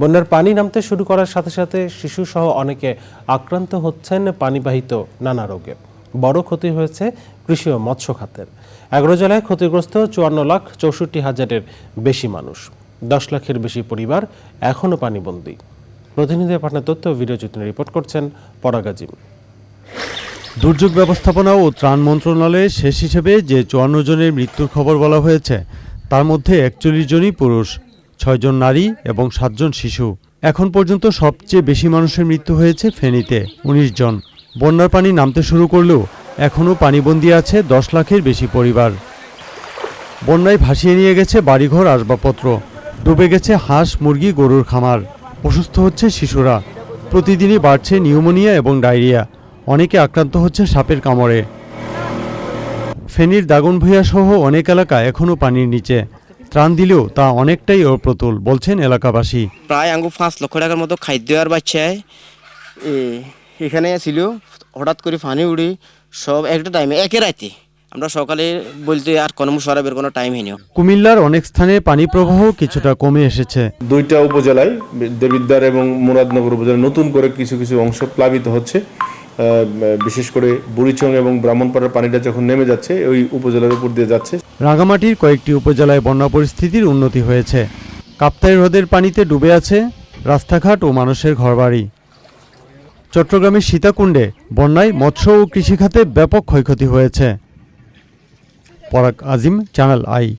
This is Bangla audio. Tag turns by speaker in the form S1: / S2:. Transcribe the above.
S1: বন্যার পানি নামতে শুরু করার সাথে সাথে শিশুসহ অনেকে আক্রান্ত হচ্ছেন পানিবাহিত নানা রোগে। বড় ক্ষতি হয়েছে কৃষি ও মৎস্য খাতের। এগারো জেলায় ক্ষতিগ্রস্ত চুয়ান্ন লাখ চৌষট্টি হাজারের বেশি মানুষ। দশ লাখের বেশি পরিবার এখনও পানিবন্দী। প্রতিনিধিদের পাঠানো তথ্য ভিডিও চিত্রে রিপোর্ট করছেন পরাগাজিম
S2: দুর্যোগ ব্যবস্থাপনা ও ত্রাণ মন্ত্রণালয়ের শেষ হিসেবে যে চুয়ান্ন জনের মৃত্যুর খবর বলা হয়েছে, তার মধ্যে একচল্লিশ জনই পুরুষ। ছয়জন নারী এবং সাতজন শিশু। এখন পর্যন্ত সবচেয়ে বেশি মানুষের মৃত্যু হয়েছে ফেনীতে, উনিশ জন। বন্যার পানি নামতে শুরু করলেও এখনও পানিবন্দী আছে দশ লাখের বেশি পরিবার। বন্যায় ভাসিয়ে নিয়ে গেছে বাড়িঘর, আসবাবপত্র। ডুবে গেছে হাঁস, মুরগি, গরুর খামার। অসুস্থ হচ্ছে শিশুরা। প্রতিদিনই বাড়ছে নিউমোনিয়া এবং ডায়রিয়া। অনেকে আক্রান্ত হচ্ছে সাপের কামড়ে। ফেনীর দাগনভূঞা সহ অনেক এলাকা এখনও পানির নিচে। ত্রাণ দিলেও তা অনেকটাই অপ্রতুল বলছেন এলাকাবাসী।
S3: প্রায় আঙ্গু পাঁচ লক্ষ টাকার মতো খাদ্য আর বাচ্চায় এ, এখানে ছিল হঠাৎ করে পানি উড়ি সব একটা টাইমে একে রাতে আমরা সকালে বলতে আর কোনো সরাবের কোনো টাইম হয়নি।
S2: কুমিল্লার অনেক স্থানে পানি প্রবাহ কিছুটা কমে এসেছে।
S4: দুইটা উপজেলায় দেবিদ্বার এবং মুরাদনগর উপজেলায় নতুন করে কিছু কিছু অংশ প্লাবিত হচ্ছে। বিশেষ করে বুড়িচং এবং ব্রাহ্মণপাড়ার পানিটা যখন নেমে যাচ্ছে, ওই উপজেলার উপর দিয়ে যাচ্ছে।
S2: রাঙামাটির কয়েকটি উপজেলায় বন্যা পরিস্থিতির উন্নতি হয়েছে। কাপ্তাই হ্রদের পানিতে ডুবে আছে রাস্তাঘাট ও মানুষের ঘরবাড়ি। চট্টগ্রামের সীতাকুণ্ডে বন্যায় মৎস্য ও কৃষিখাতে ব্যাপক ক্ষয়ক্ষতি হয়েছে। পরাগ আজিম, চ্যানেল আই।